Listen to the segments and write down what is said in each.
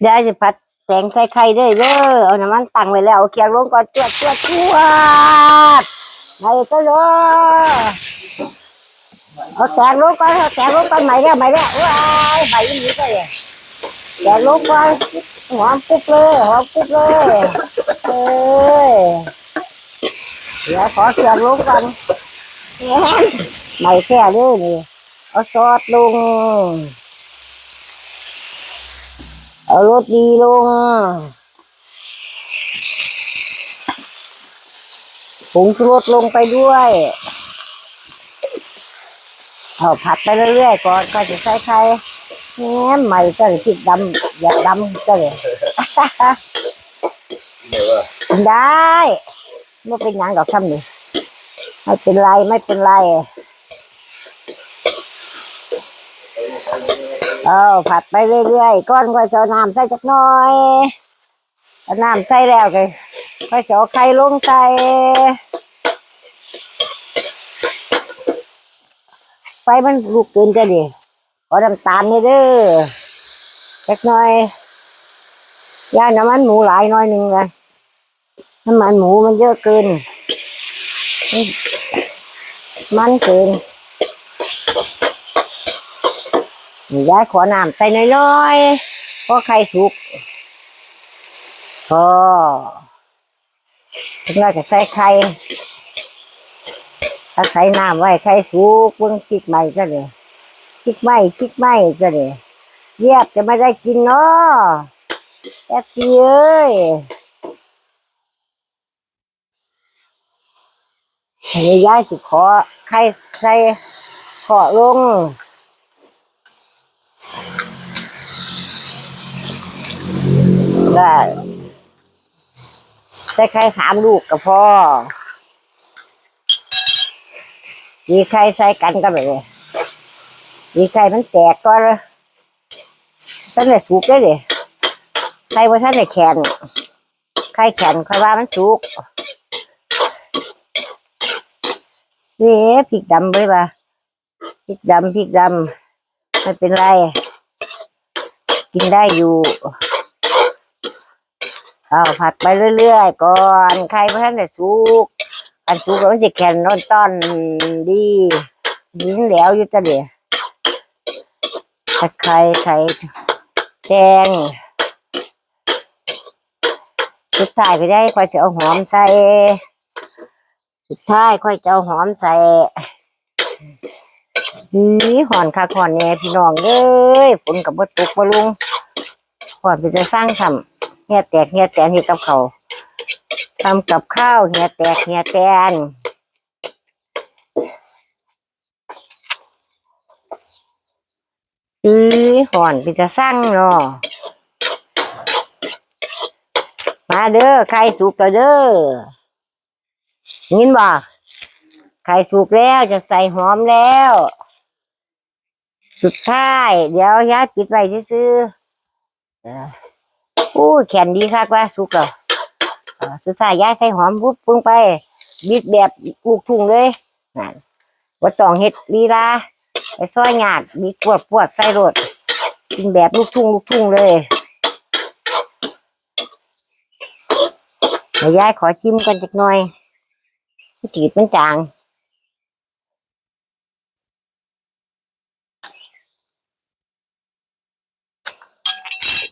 เดี๋ยวจะผัดแตงใส่ไข่ด้อเด้อเอาน้ำมันตั้งไว้แล้วเอาเคียงลงก่อนจวดจวดจวดไปก็เลยเอาแตงลงก่อนเอาแตงลงก่อนไหมแล้วไหมแล้วว้ายไหมนี้ก็เลยแตงลงก่อนหอมปุ๊บเลยหอมปุ๊บเลยเอ้ยเดี๋ยวขอเคียงลงก่อนแหมไหมแค่เลยนี่เอาซอสลง เอารสดีลงผงชูรสลงไปด้วยเอาผัดไปเรื่อยๆก่อนก็จะใส่ไข่แหมใหม่ก็เลยพริกดำอย่าดำก็เลยเดี๋ยวว่ากินได้ไม่เป็นหยังดอกคำนี้ไม่เป็นไรไม่เป็นไร เอาผัดไปเรื่อยๆก้อนก็จะน้ำใส่จักหน่อยน้ำใส่แล้วก็ก็จะเอาไข่ลงใส่ไฟมันลุกเกินจะดิขอน้ำตาลนี่เด้อจักหน่อยย่าน้ำมันหมูหลายหน้อยหนึ่งเลยน้ำมันหมูมันเยอะเกินมันเกิน นี่ยายขอน้ำใส่น้อยๆเพราะไข่สุกพอเราจะใส่ไข่ถ้าใส่น้ำไว้ไข่สุกเพิ่งคิดใหม่ก็เลยคิดใหม่คิดใหม่ก็เลยเยียบจะไม่ได้กินเนาะแอบเอ้ยอันนี้ยายสิขอไข่ใส่ขอลง ได้ใส่ไข่สามลูกก็พอดีไข่ใส่กันก็แบบนี้ดีไข่มันแตกก็เลยท่านได้สุกได้เลยไข่ว่าท่านได้แข็งไข่แข็งค่อยว่ามันสุกนี่พริกดำไปปะพริกดำพริกดำไม่เป็นไร กินได้อยู่ เอาผัดไปเรื่อยๆก่อนไข่เพื่อนจะสุกอันสุกแล้วจะแข็งนอนต้อนดียินแหล้วอยู่จะเดี๋ยวตะไคร้ไข่แดงสุดท้ายไปได้ค่อยจะเอาหอมใส่สุดท้ายค่อยจะเอาหอมใส่นี่หอนค่ะหอนแน่พี่น้องเอ้ยฝนกับบ่ตกบ่ลุงหอนไปจะสร้างทำ เฮียแตกเฮียแตนเฮียกับเขาวทำกับข้าวเฮียแตกเฮียแตนอือห่อนพี่จะสร้างเนาะมาเด้อไข่สุกแล้วเด้อยินบ่ไข่สุกแล้วจะใส่หอมแล้ว สุดท้าย เดี๋ยวยายปิดไว้ซื้อ อออู้แขนดีคักว่าสุกแล้วอ่าสุดท้ายย้ายใส่หอมปุ๊บปรุงไป บิดแบบลูกทุ่งเลยนั่นว่าต้องเฮ็ดลีลาไปซอยหยาดบิดปวดปวดใส่รถกินแบบลูกทุ่งลูกทุ่งเลยยวยายขอชิมกันจักหน่อยจืดมันจาง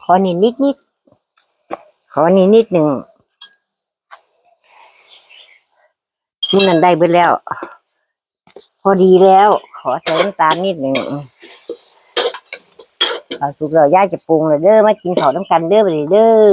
ขอนิดนิดนิด ขอนี้นิดหนึ่งนี่นั่นได้ไปแล้ว พอดีแล้ว ขอใส่น้ำตาลนิดหนึ่งเอาสุกแล้วย่าจะปรุงเลยเด้อมากินข้าวน้ำกันเด้อไปเลยเด้อ